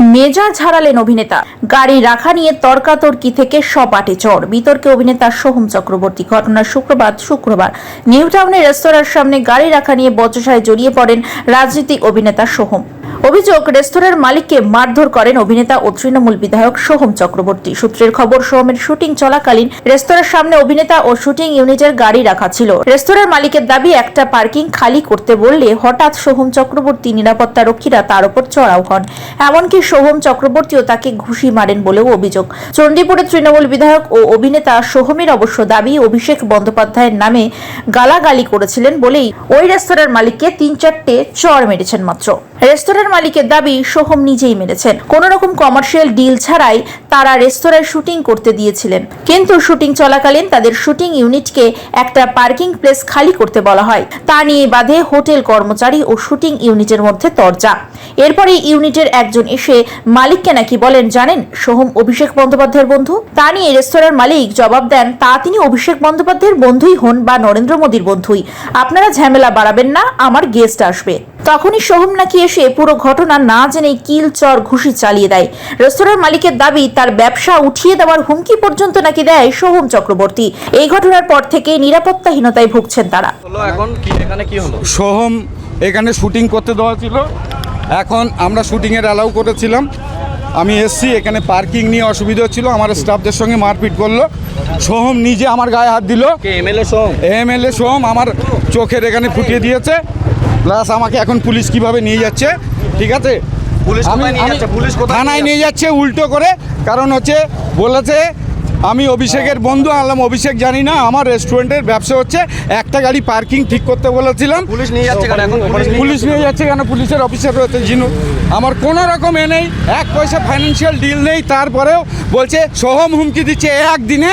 মেজাজ হারালেন অভিনেতা। গাড়ি রাখা নিয়ে তর্কাতর্কি থেকে সব আটে চড় বিতর্কে অভিনেতা সোহম চক্রবর্তী। ঘটনার শুক্রবার শুক্রবার নিউ টাউনের রেস্তোরাঁর সামনে গাড়ি রাখা নিয়ে বচসায় জড়িয়ে পড়েন রাজনীতিক অভিনেতা সোহম। অভিযোগ, রেস্তোরাঁর মালিককে মারধর করেন অভিনেতা ও তৃণমূল বিধায়ক সোহম চক্রবর্তী। সূত্রের খবর, সোহমের শুটিং চলাকালীন রেস্তোরাঁর সামনে অভিনেতা ও শুটিং ইউনিটের গাড়ি রাখা ছিল। রেস্তোরাঁর মালিকের দাবি, একটা পার্কিং খালি করতে বললে হঠাৎ সোহম চক্রবর্তী নিরাপত্তা রক্ষীরা তার উপর চড়াও হন। এমনকি সোহম চক্রবর্তীও তাকে ঘুষি মারেন বলেও অভিযোগ। চণ্ডীপুরের তৃণমূল বিধায়ক ও অভিনেতা সোহমের অবশ্য দাবি, অভিষেক বন্দ্যোপাধ্যায়ের নামে গালাগালি করেছিলেন বলেই ওই রেস্তোরাঁর মালিককে তিন চারটে চড় মেরেছেন মাত্র। রেস্তোরাঁর মালিকের দাবি সোহম নিজেই মেরেছেন কোন রকম কমার্শিয়াল ডিল ছাড়াই তারা রেস্তোরাঁয় শুটিং করতে দিয়েছিলেন। কিন্তু শুটিং চলাকালীন তাদের শুটিং ইউনিটকে একটা পার্কিং প্লেস খালি করতে বলা হয়। তা নিয়ে বাধে হোটেল কর্মচারী ও শুটিং ইউনিটের মধ্যে তরজা। এরপরে ইউনিটের একজন এসে মালিককে নাকি বলেন, জানেন, সোহম অভিষেক বন্দ্যোপাধ্যায়ের বন্ধু। তা নিয়ে রেস্তোরাঁর মালিক জবাব দেন, তা তিনি অভিষেক বন্দ্যোপাধ্যায়ের বন্ধুই হন বা নরেন্দ্র মোদীর বন্ধুই। আপনারা ঝামেলা বাড়াবেন না, আমার গেস্ট আসবে। তখনই সোহম নাকি এসে পুরো ঘটনা না জেনে কিল চর ঘুষি চালিয়ে দেয়। রেস্তোরাঁর মালিকের দাবি তার ব্যবসা উঠিয়ে দেওয়ার হুমকি পর্যন্ত নাকি দেয় সোহম চক্রবর্তী। এই ঘটনার পর থেকে নিরাপত্তাহীনতায় ভুগছেন তারা। এখন কি এখানে কি হলো? সোহম এখানে শুটিং করতে দেওয়া ছিল। এখন আমরা শুটিংয়ের অ্যালাউ করেছিলাম। আমি এসছি এখানে পার্কিং নিয়ে অসুবিধা হচ্ছিল আমার স্টাফদের সঙ্গে মারপিট করল। সোহম নিজে আমার গায়ে হাত দিল। কে এমএলএ সোম এমএলএ সোহম আমার চোখের এখানে ফুটিয়ে দিয়েছে। প্লাস আমাকে এখন পুলিশ কীভাবে নিয়ে যাচ্ছে ঠিক আছে? পুলিশ পুলিশ থানায় নিয়ে যাচ্ছে? উল্টো করে কারণ হচ্ছে বলেছে আমি অভিষেকের বন্ধু আনলাম অভিষেক জানি না আমার রেস্টুরেন্টের ব্যবসা হচ্ছে একটা গাড়ি পার্কিং ঠিক করতে বলেছিলাম। পুলিশ নিয়ে যাচ্ছে পুলিশ নিয়ে যাচ্ছে কেন? পুলিশের অফিসার রয়েছে জিনু। আমার কোনো রকম এ নেই এক পয়সা ফাইন্যান্সিয়াল ডিল নেই তারপরেও বলছে সোহম হুমকি দিচ্ছে একদিনে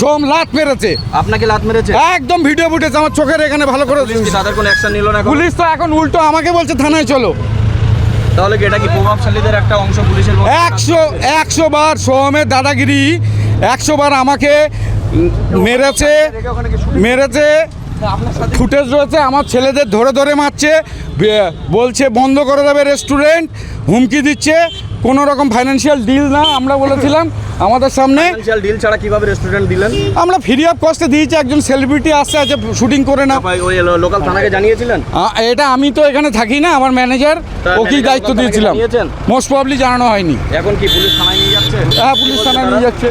সোম লাত মেরেছে। আপনাকে লাত মেরেছে? একদম ভিডিও ফুটেজ আমার চোখের এখানে ভালো করে তাদের কোনো অ্যাকশন নিল না? পুলিশ তো এখন উল্টো আমাকে বলছে থানায় চলো। তাহলে কি এটা কি প্রভাবশালীদের একটা অংশ পুলিশের একশো একশো বার সোহমের দাদাগিরি একশো বার আমাকে মেরেছে মেরেছে ফুটেজ রয়েছে আমার ছেলেদের ধরে ধরে মারছে বলছে বন্ধ করে দেবে রেস্টুরেন্ট হুমকি দিচ্ছে কোনো রকম ফাইন্যান্সিয়াল ডিল না আমরা বলেছিলাম আমাদের সামনে ফাইন্যান্সিয়াল ডিল ছাড়া কীভাবে রেস্টুরেন্ট দিলেন? আমরা ফ্রি অফ কস্টে দিয়েছি একজন সেলিব্রিটি আসছে আছে শুটিং করে না। ভাই, ওই লোকাল থানাকে জানিয়েছিলেন? এটা আমি তো এখানে থাকি না আমার ম্যানেজার ওকেই দায়িত্ব দিয়েছিলাম? মোস্ট প্রবলি জানানো হয়নি। এখন কি পুলিশ থানায় নিয়ে যাচ্ছে? হ্যাঁ পুলিশ থানায় নিয়ে যাচ্ছে।